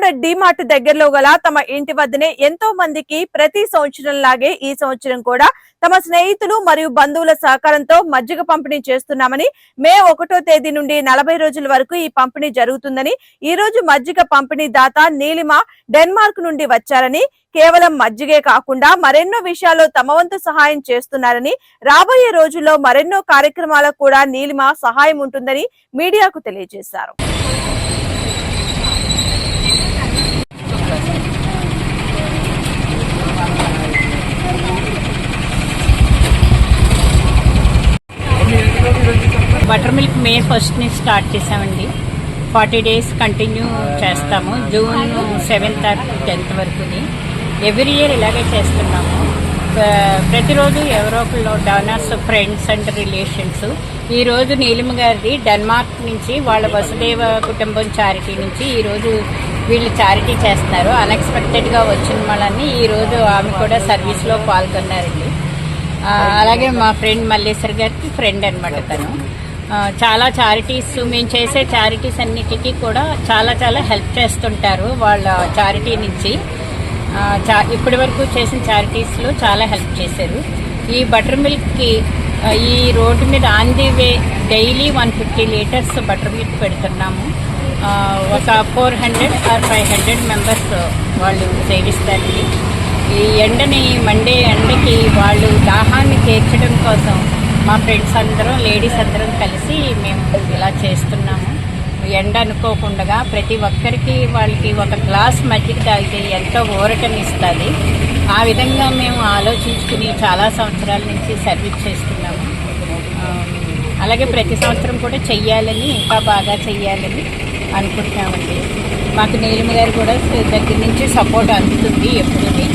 కాకినాడ డిమార్ట్ దగ్గరలో గల తమ ఇంటి వద్దనే ఎంతో మందికి ప్రతి సంవత్సరం లాగే ఈ సంవత్సరం కూడా తమ స్నేహితులు మరియు బంధువుల సహకారంతో మజ్జిగ పంపిణీ చేస్తున్నామని మే ఒకటో తేదీ నుండి నలభై రోజుల వరకు ఈ పంపిణీ జరుగుతుందని ఈ రోజు మజ్జిగ పంపిణీ దాత నీలిమ డెన్మార్క్ నుండి వచ్చారని కేవలం మజ్జిగే కాకుండా మరెన్నో విషయాల్లో తమ వంతు సహాయం చేస్తున్నారని రాబోయే రోజుల్లో మరెన్నో కార్యక్రమాలకు కూడా నీలిమ సహాయం ఉంటుందని మీడియాకు తెలియజేశారు. బటర్ మిల్క్ మే ఫస్ట్ నుంచి స్టార్ట్ చేసామండి. ఫార్టీ డేస్ కంటిన్యూ చేస్తాము. జూన్ సెవెంత్ ఆర్ టెన్త్ వరకుని. ఎవ్రీ ఇయర్ ఇలాగే చేస్తున్నాము. ప్రతిరోజు ఎవరో ఒకళ్ళు డోనర్స్ ఫ్రెండ్స్ అండ్ రిలేషన్స్. ఈరోజు నీలిమ గారిది డెన్మార్క్ నుంచి వాళ్ళ వసుదేవ కుటుంబం చారిటీ నుంచి ఈరోజు వీళ్ళు చారిటీ చేస్తున్నారు. అన్ఎక్స్పెక్టెడ్గా వచ్చిన వాళ్ళని ఈరోజు ఆమె కూడా సర్వీస్లో పాల్గొన్నారండి. అలాగే మా ఫ్రెండ్ మల్లేశ్వర్ గారికి ఫ్రెండ్ అనమాట తను. చాలా చారిటీస్ మేము చేసే చారిటీస్ అన్నిటికీ కూడా చాలా చాలా హెల్ప్ చేస్తుంటారు వాళ్ళ చారిటీ నుంచి. చా ఇప్పటి వరకు చేసిన చారిటీస్లో చాలా హెల్ప్ చేశారు. ఈ బటర్ మిల్క్కి ఈ రోడ్డు మీద on the way daily one fifty litres buttermilk పెడుతున్నాము. ఒక four hundred or five hundred members వాళ్ళు సేవిస్తారండి ఈ ఎండని మండే ఎండకి వాళ్ళు దాహాన్ని తీర్చడం కోసం మా ఫ్రెండ్స్ అందరం లేడీస్ అందరం కలిసి మేము ఇలా చేస్తున్నాము. ఎండ అనుకోకుండా ప్రతి ఒక్కరికి వాళ్ళకి ఒక గ్లాస్ మజ్జిగ తాగితే ఎంతో ఊరటనిస్తుంది ఆ విధంగా మేము ఆలోచించుకుని చాలా సంవత్సరాల నుంచి సర్వీస్ చేస్తున్నాము. అలాగే ప్రతి సంవత్సరం కూడా చెయ్యాలని ఇంకా బాగా చెయ్యాలని అనుకుంటున్నామండి. మాకు నీలిమ గారు కూడా దగ్గర నుంచి సపోర్ట్ అందుతుంది ఎప్పుడుది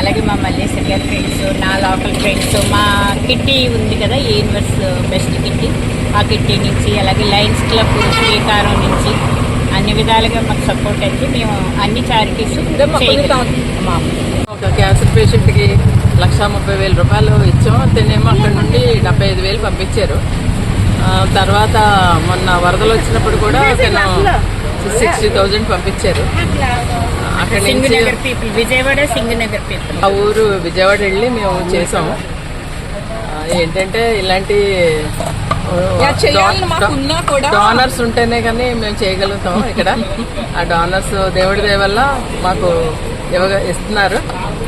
అలాగే మా మల్లేశ్వర్ గారి ఫ్రెండ్స్ నా లోకల్ ఫ్రెండ్స్ మా కిట్టి ఉంది కదా యూనివర్స్ బెస్ట్ కిట్టి? ఆ కిట్టి నుంచి అలాగే లయన్స్ క్లబ్ శ్రీకారం నుంచి అన్ని విధాలుగా మాకు సపోర్ట్ అయితే మేము అన్ని చారిటీస్ ఒక క్యాన్సర్ పేషెంట్కి లక్ష ముప్పై వేల రూపాయలు ఇచ్చాము. తినేమో అక్కడ నుండి డెబ్బై ఐదు వేలు పంపించారు. ఆ, తర్వాత మొన్న వరదలు వచ్చినప్పుడు కూడా తను సిక్స్టీ థౌజండ్ పంపించారు. అక్కడి నుంచి సింగనగర్ పీపుల్ విజయవాడ సింగనగర్ పీపుల్. ఆ ఊరు విజయవాడ వెళ్ళి మేము చేసాము. ఏంటంటే ఇలాంటి డోనర్స్ ఉంటేనే కానీ మేము చేయగలుగుతాం ఇక్కడ. ఆ డోనర్స్ దేవుడి దయ వల్ల మాకు ఇవ్వగ ఇస్తున్నారు.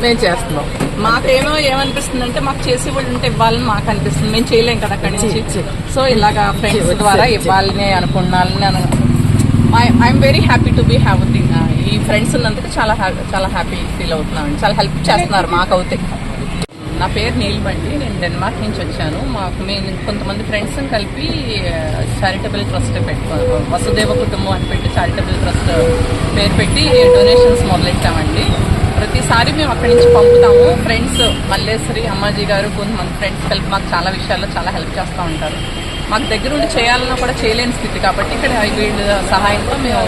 మేము చేస్తున్నాం. మాకేమో ఏమనిపిస్తుంది అంటే మాకు చేసి వాళ్ళు ఉంటే ఇవ్వాలని మాకు అనిపిస్తుంది మేము చేయలేం కదా అక్కడి నుంచి. సో ఇలాగా ఫ్రెండ్స్ ద్వారా. ఇవ్వాలని అనుకున్నాను I'm very happy to be having ఈ ఫ్రెండ్స్ ఉన్నందుకు చాలా చాలా హ్యాపీ ఫీల్ అవుతున్నాను. చాలా హెల్ప్ చేస్తున్నారు మాకు అవుతే నా పేరు నీల్బండి. నేను డెన్మార్క్ నుంచి వచ్చాను. మాకు మేము కొంతమంది ఫ్రెండ్స్ కలిపి చారిటబుల్ ట్రస్ట్ పెట్టుకో వసుదేవ కుటుంబం అని పెట్టి చారిటబుల్ ట్రస్ట్ పేరు పెట్టి డొనేషన్స్ మొదలెట్టామండి. ప్రతిసారి మేము అక్కడి నుంచి పంపుతాము. ఫ్రెండ్స్ మల్లేశ్వరి అమ్మాజీ గారు కొంతమంది ఫ్రెండ్స్ కలిపి మాకు చాలా విషయాల్లో చాలా హెల్ప్ చేస్తూ ఉంటారు. మాకు దగ్గర ఉండి చేయాలన్నా కూడా చేయలేని స్థితి కాబట్టి ఇక్కడ వీళ్ళ సహాయంతో మేము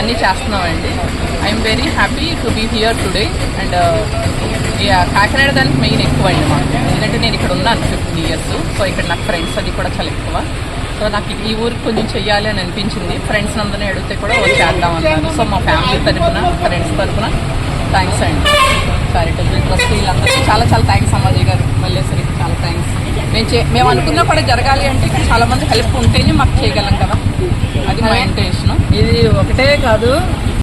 అన్నీ చేస్తున్నామండి. I'm very happy to be here today and Kakinada దానికి మెయిన్ ఎక్కువ అండి మాకు. ఎందుకంటే నేను ఇక్కడ ఉన్నాను ఫిఫ్టీన్ ఇయర్స్ సో ఇక్కడ నాకు ఫ్రెండ్స్ అది కూడా చాలా ఎక్కువ. సో నాకు ఈ ఊరికి కొంచెం చెయ్యాలి అని అనిపించింది. ఫ్రెండ్స్ అందరినీ అడిగితే కూడా చేద్దాం అన్నాను. సో మా ఫ్యామిలీ తరపున ఫ్రెండ్స్ తరపున థ్యాంక్స్ అండి. చారిటబుల్ ట్రస్ట్ వీళ్ళందరికీ చాలా చాలా థ్యాంక్స్ అమ్మాజీ గారు. మల్లేశ్వరికి చాలా థ్యాంక్స్ మేము చే మేము అనుకున్నా కూడా జరగాలి అంటే ఇక్కడ చాలా మంది హెల్ప్ ఉంటేనే మాకు చేయగలం కదా. అది మా ఇంటెన్షన్ ఇది ఒకటే కాదు